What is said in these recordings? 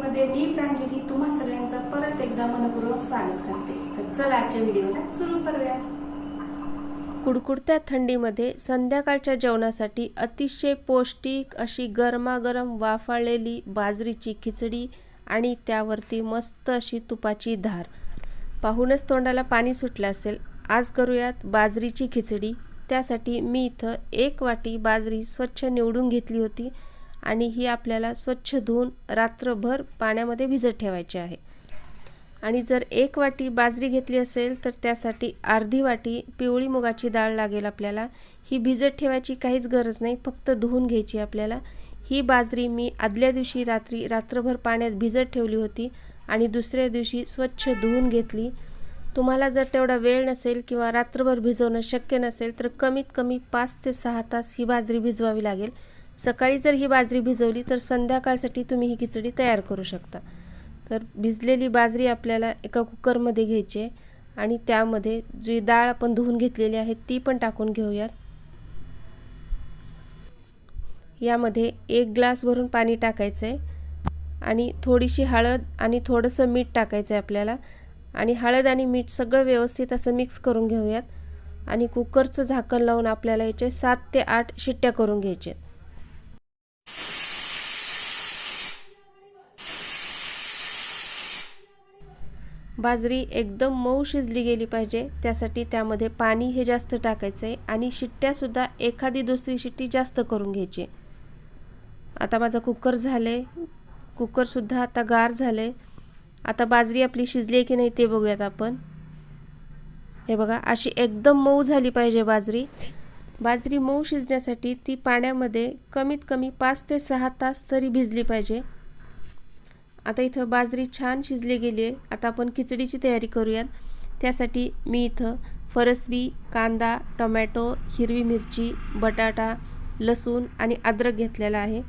मध्ये मी प्रांजली तुम्हा सगळ्यांचं परत एकदा मनपूर्वक स्वागत करते. तर चला आजच्या व्हिडिओला सुरू करूया. कुडकुडत्या थंडीमध्ये संध्याकाळच्या जेवणासाठी अतिशय पौष्टिक अशी गरमागरम वाफाळलेली बाजरीची खिचडी आणि त्यावरती मस्त अशी तुपाची धार. पाहूनच तोंडाला पाणी सुटलं असेल. आज करूयात बाजरीची खिचडी. त्यासाठी मी इथं एक वाटी बाजरी स्वच्छ निवडून घेतली होती. आणि ही आपल्याला स्वच्छ धुवून रात्रभर पाण्यामध्ये भिजत ठेवायची आहे. आणि जर एक वाटी बाजरी घेतली असेल तर त्यासाठी अर्धी वाटी पिवळी मुगाची डाळ लागेल आपल्याला. ही भिजत ठेवायची काहीच गरज नाही फक्त धुवून घ्यायची आपल्याला. ही बाजरी मी आदल्या दिवशी रात्री रात्रभर पाण्यात भिजत ठेवली होती आणि दुसऱ्या दिवशी स्वच्छ धुवून घेतली. तुम्हाला जर तेवढा वेळ नसेल किंवा रात्रभर भिजवणं शक्य नसेल तर कमीत कमी पाच ते सहा तास ही बाजरी भिजवावी लागेल. सकाळी जर ही बाजरी भिजवली तर संध्याकाळसाठी तुम्ही ही खिचडी तयार करू शकता. तर भिजलेली बाजरी आपल्याला एका कुकरमध्ये घ्यायची आहे आणि त्यामध्ये जी डाळ आपण धुवून घेतलेली आहे ती पण टाकून घेऊयात. यामध्ये एक ग्लास भरून पाणी टाकायचं आहे आणि थोडीशी हळद आणि थोडंसं मीठ टाकायचं आहे आपल्याला. आणि हळद आणि मीठ सगळं व्यवस्थित असं मिक्स करून घेऊयात. आणि कुकरचं झाकण लावून आपल्याला याचे सात ते आठ शिट्ट्या करून घ्यायचे बाजरी एकदम मऊ शिजली गेली पाहिजे. त्यासाठी त्यामध्ये पाणी हे जास्त टाकायचं आहे आणि शिट्ट्यासुद्धा एखादी दुसरी शिट्टी जास्त करून घ्यायची. आता माझा कुकर झालं आहे कुकरसुद्धा आता गार झाले आता बाजरी आपली शिजली आहे की नाही ते बघूयात आपण. हे बघा अशी एकदम मऊ झाली पाहिजे बाजरी. बाजरी मऊ शिजण्यासाठी ती पाण्यामध्ये कमीत कमी पाच ते सहा तास तरी भिजली पाहिजे. आता इथं बाजरी छान शिजली गेली आहे. आता आपण खिचडीची तयारी करूयात. त्यासाठी मी इथं फरसबी कांदा टोमॅटो हिरवी मिरची बटाटा लसूण आणि अद्रक घेतलेला आहे.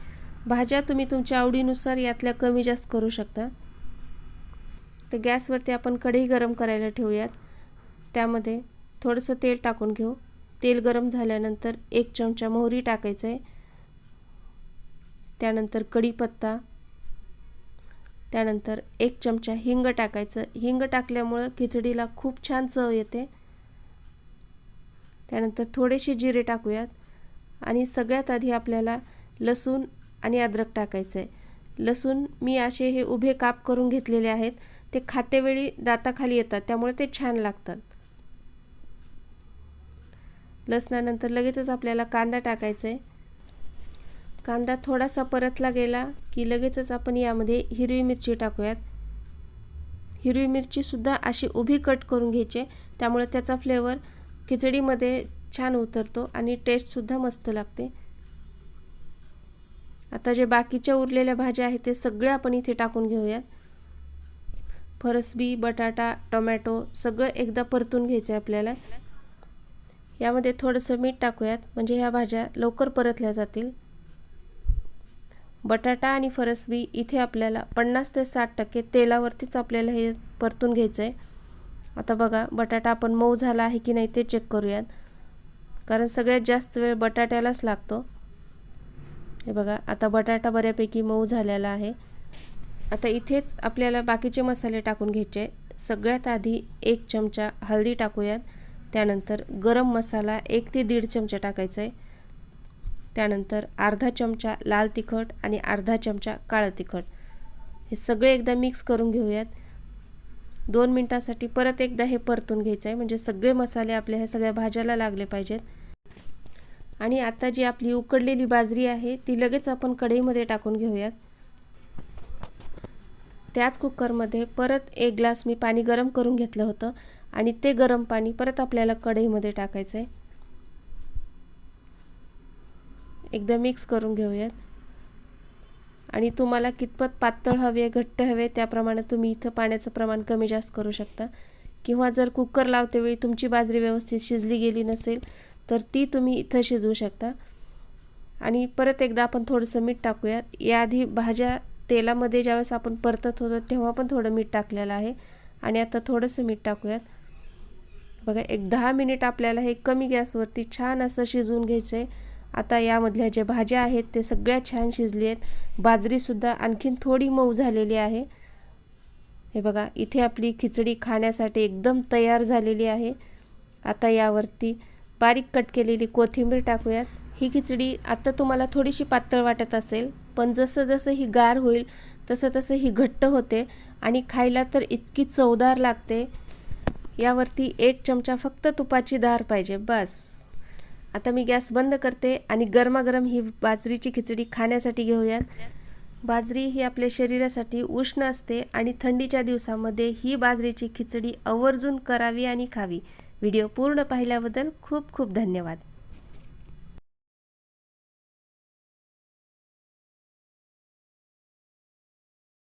भाज्या तुम्ही तुमच्या आवडीनुसार यातल्या कमी जास्त करू शकता. तर गॅसवरती आपण कढई गरम करायला ठेवूयात. त्यामध्ये थोडंसं तेल टाकून घेऊ. तेल गरम झाल्यानंतर एक चमचा मोहरी टाकायचं आहे त्यानंतर कढीपत्ता त्यानंतर एक चमचा हिंग टाकायचं. हिंग टाकल्यामुळं खिचडीला खूप छान चव येते. त्यानंतर थोडेसे जिरे टाकूयात. आणि सगळ्यात आधी आपल्याला लसूण आणि अद्रक टाकायचं आहे लसूण मी असे हे उभे काप करून घेतलेले आहेत. ते खातेवेळी दाताखाली येतात त्यामुळे ते छान लागतात. लसणानंतर लगेचच आपल्याला कांदा टाकायचा आहे कांदा थोडासा परतला गेला की लगेचच आपण यामध्ये हिरवी मिरची टाकूयात. हिरवी मिरचीसुद्धा अशी उभी कट करून घ्यायची त्यामुळे त्याचा फ्लेवर खिचडीमध्ये छान उतरतो आणि टेस्टसुद्धा मस्त लागते. आता जे बाकीच्या उरलेल्या भाज्या आहेत ते सगळे आपण इथे टाकून घेऊयात. फरसबी बटाटा टोमॅटो सगळं एकदा परतून घ्यायचं आहे आपल्याला. यामध्ये थोडंसं मीठ टाकूयात म्हणजे ह्या भाज्या लवकर परतल्या जातील. बटाटा आणि फरसबी इथे आपल्याला पन्नास ते साठ टक्के तेलावरतीच आपल्याला हे परतून घ्यायचं आहे आता बघा बटाटा आपण मऊ झाला आहे की नाही ते चेक करूयात. कारण सगळ्यात जास्त वेळ बटाट्यालाच लागतो. हे बघा आता बटाटा बऱ्यापैकी मऊ झालेला आहे. आता इथेच आपल्याला बाकीचे मसाले टाकून घ्यायचे. सगळ्यात आधी एक चमचा हळदी टाकूयात. त्यानंतर गरम मसाला एक ते दीड चमचा टाकायचा आहे त्यानंतर अर्धा चमचा लाल तिखट आणि अर्धा चमचा काळं तिखट. हे सगळे एकदा मिक्स करून घेऊयात. दोन मिनटासाठी परत एकदा हे परतून घ्यायचं आहे म्हणजे सगळे मसाले आपल्या ह्या सगळ्या भाज्याला लागले पाहिजेत. आणि आता जी आपली उकडलेली बाजरी आहे ती लगेच आपण कढईमध्ये टाकून घेऊयात. त्याच कुकरमध्ये परत एक ग्लास मी पाणी गरम करून घेतलं होतं आणि ते गरम पाणी परत आपल्याला कढईमध्ये टाकायचं आहे एकदा मिक्स करून घेऊयात. आणि तुम्हाला कितपत पातळ हवे घट्ट हवे त्याप्रमाणे तुम्ही इथं पाण्याचं प्रमाण कमी जास्त करू शकता. किंवा जर कुकर लावतेवेळी तुमची बाजरी व्यवस्थित शिजली गेली नसेल तर ती तुम्ही इथं शिजवू शकता. आणि परत एकदा आपण थोडंसं मीठ टाकूयात. याआधी भाज्या तेलामध्ये ज्यावेळेस आपण परतत होतो तेव्हा पण थोडं मीठ टाकलेलं आहे. आणि आता थोडंसं मीठ टाकूयात. बघा एक दहा मिनिट आपल्याला हे कमी गॅसवरती छान असं शिजवून घ्यायचं आहे आता यामधल्या ज्या भाज्या आहेत ते सगळ्या छान शिजली आहेत. बाजरीसुद्धा आणखीन थोडी मऊ झालेली आहे. हे बघा इथे आपली खिचडी खाण्यासाठी एकदम तयार झालेली आहे. आता यावरती बारीक कट केलेली कोथिंबीर टाकूयात. ही खिचडी आता तुम्हाला थोडीशी पातळ वाटत असेल पण जसं जसं ही गार होईल तसं तसं ही घट्ट होते आणि खायला तर इतकी चवदार लागते. यावरती एक चमचा फक्त तुपाची दार पाहिजे बस. आता मी गॅस बंद करते आणि गरमागरम ही बाजरीची खिचडी खाण्यासाठी घेऊयात. बाजरी ही आपल्या शरीरासाठी उष्ण असते आणि थंडीच्या दिवसामध्ये ही बाजरीची खिचडी आवर्जून करावी आणि खावी. व्हिडिओ पूर्ण पाहिल्याबद्दल खूप खूप धन्यवाद.